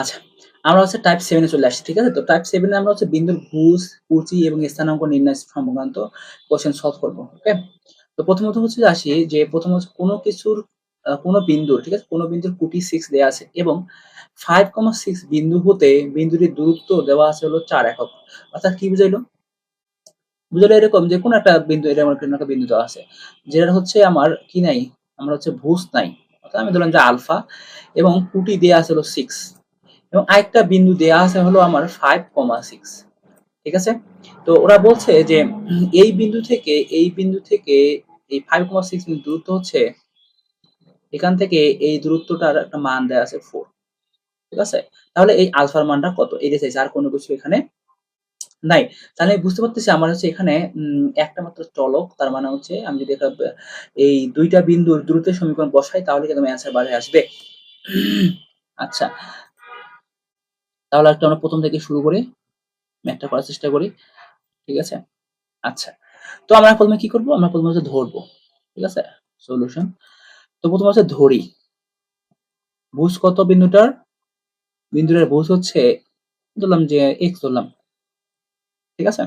আচ্ছা আমরা হচ্ছে টাইপ সেভেনে চলে আসছি, ঠিক আছে? তো টাইপ সেভেনে আমরা হচ্ছে বিন্দুর ভুজ কুচি এবং স্থানাঙ্ক নির্ণয় সংক্রান্ত কোশ্চেন সলভ করব ওকে তো প্রথমত হচ্ছে আসি যে প্রথম হচ্ছে কোনো কিছুর কোনো বিন্দু ঠিক আছে? কোনো বিন্দুর কুটি সিক্স দেওয়া আছে এবং ফাইভ কমা সিক্স বিন্দু হতে বিন্দুটির দূরত্ব দেওয়া আছে হলো চার একক। অর্থাৎ কি বুঝাইলো? বুঝলো এরকম যে কোনো একটা বিন্দু, এটা আমার একটা বিন্দু দেওয়া আছে, যেটা হচ্ছে আমার কি নাই? আমার হচ্ছে ভুজ নাই। অর্থাৎ আমি ধরলাম যে আলফা এবং কুটি দেওয়া আছে হলো সিক্স এবং আরেকটা বিন্দু দেওয়া আছে হলো আমার ফাইভ কমা সিক্স ঠিক আছে? তো ওরা বলছে যে এই বিন্দু থেকে, এই বিন্দু থেকে এই ফাইভ কমা সিক্স দূরত্ব হচ্ছে এখান থেকে এই দূরত্বটার একটা মান দেওয়া আছে ফোর ঠিক আছে? তাহলে এই আলফার মানটা কত? এই চাইছে আর কোনো কিছু এখানে নাই। তাহলে বুঝতে পারতেছি আমার হচ্ছে এখানে একটা মাত্র চলক, তার মানে হচ্ছে আমি যদি এই দুইটা বিন্দুর দূরত্বের সমীকরণ বসাই, তাহলে কিন্তু অ্যান্সার বাইরে আসবে। আচ্ছা তাহলে একটা আমরা প্রথম থেকে শুরু করি ম্যাথটা করার চেষ্টা করি, ঠিক আছে? আচ্ছা তো আমরা প্রথমে কি করব? আমরা প্রথমে হচ্ছে ধরবো, ঠিক আছে? সলিউশন তো প্রথমে হচ্ছে ধরি। ভুজ কত বিন্দুটার? বিন্দুটার ভুজ হচ্ছে, ধরলাম যে এক্স ধরলাম, ঠিক আছে?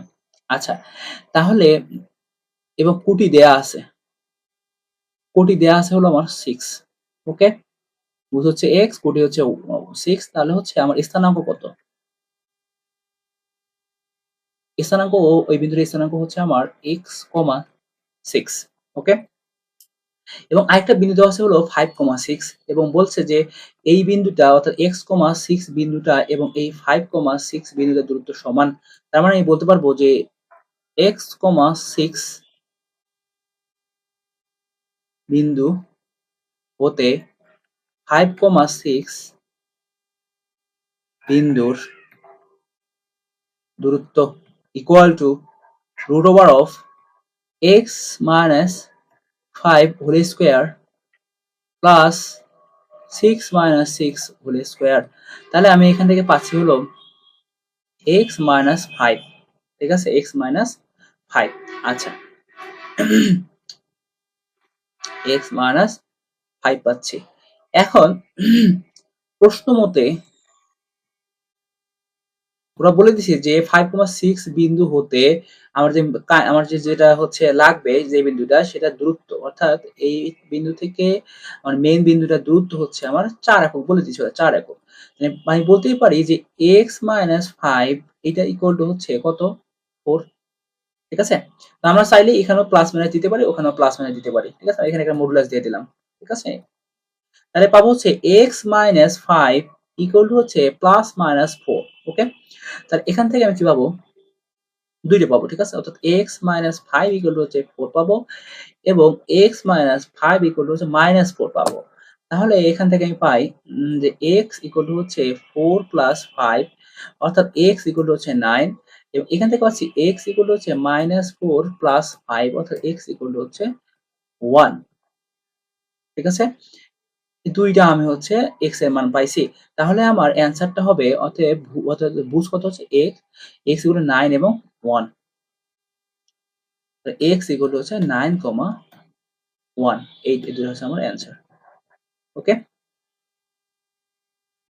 আচ্ছা তাহলে এবং কুটি দেয়া আছে, কোটি দেয়া আছে হলো আমার সিক্স ওকে ভুজ হচ্ছে এক্স কোটি হচ্ছে সিক্স তাহলে হচ্ছে আমার স্থানাঙ্ক কত? স্থানাঙ্ক ওই বিন্দুর স্থানাঙ্ক হচ্ছে আমার এক্স কমা সিক্স ওকে এবং আরেকটা বিন্দু দেওয়া আছে হলো ফাইভ কমা সিক্স এবং বলছে যে এই বিন্দুটা, অর্থাৎ এক্স কমা সিক্স বিন্দুটা এবং এই ফাইভ কমা সিক্স বিন্দুটা দূরত্ব সমান। তার মানে আমি বলতে পারব যে এক্স কমা সিক্স বিন্দু হতে ফাইভ কমা সিক্স বিন্দুর দূরত্ব equal to root over of X minus five whole square plus six minus six whole square তাহলে আমি এখান থেকে পাচ্ছি হলো এক্স মাইনাস ফাইভ ঠিক আছে? এক্স মাইনাস ফাইভ আচ্ছা। এক্স মাইনাস ফাইভ পাচ্ছি। এখন প্রশ্ন মতে ওরা বলে দিছে যে ফাইভ কমা সিক্স বিন্দু হতে আমার যে আমার যে যেটা হচ্ছে লাগবে যে বিন্দুটা সেটা দূরত্ব। অর্থাৎ এই বিন্দু থেকে আমার মেইন বিন্দুটা দূরত্ব হচ্ছে আমার চার একক। বলে দিচ্ছে ওরা চার একক। মানে আমি বলতেই পারি যে এক্স মাইনাস ফাইভ এটা ইকুয়াল টু হচ্ছে কত? ফোর ঠিক আছে? তো আমরা চাইলে এখানেও প্লাস মাইনাস দিতে পারি, ওখানেও প্লাস মাইনাস দিতে পারি। ঠিক আছে? এখানে একটা মডুলাস দিয়ে দিলাম। ঠিক আছে? তাহলে পাবো হচ্ছে X minus five equal to হচ্ছে প্লাস মাইনাস ফোর ওকে তাহলে এখান থেকে আমি কি পাবো? দুইটা পাবো, ঠিক আছে? অর্থাৎ X minus five equal to হচ্ছে ফোর পাবো এবং X minus five equal to হচ্ছে মাইনাস ফোর পাবো। তাহলে এখান থেকে আমি পাই যে এক্স ইকুয়াল টু হচ্ছে ফোর প্লাস ফাইভ অর্থাৎ এক্স ইকুয়াল টু হচ্ছে নাইন এবং এখান থেকে পাচ্ছি এক্স ইকুয়াল টু হচ্ছে মাইনাস ফোর প্লাস ফাইভ অর্থাৎ এক্স ইকুয়াল টু হচ্ছে ওয়ান ঠিক আছে? দুইটা আমি হচ্ছে এক্সের মান পাইছি। তাহলে আমার অ্যান্সারটা হবে অতএব বুঝ কত হচ্ছে? এক্স এক্স ইকুয়াল নাইন এবং ওয়ান এক্স ইকুয়াল হচ্ছে নাইন কমা ওয়ান এই দুটো হচ্ছে আমার অ্যান্সার ওকে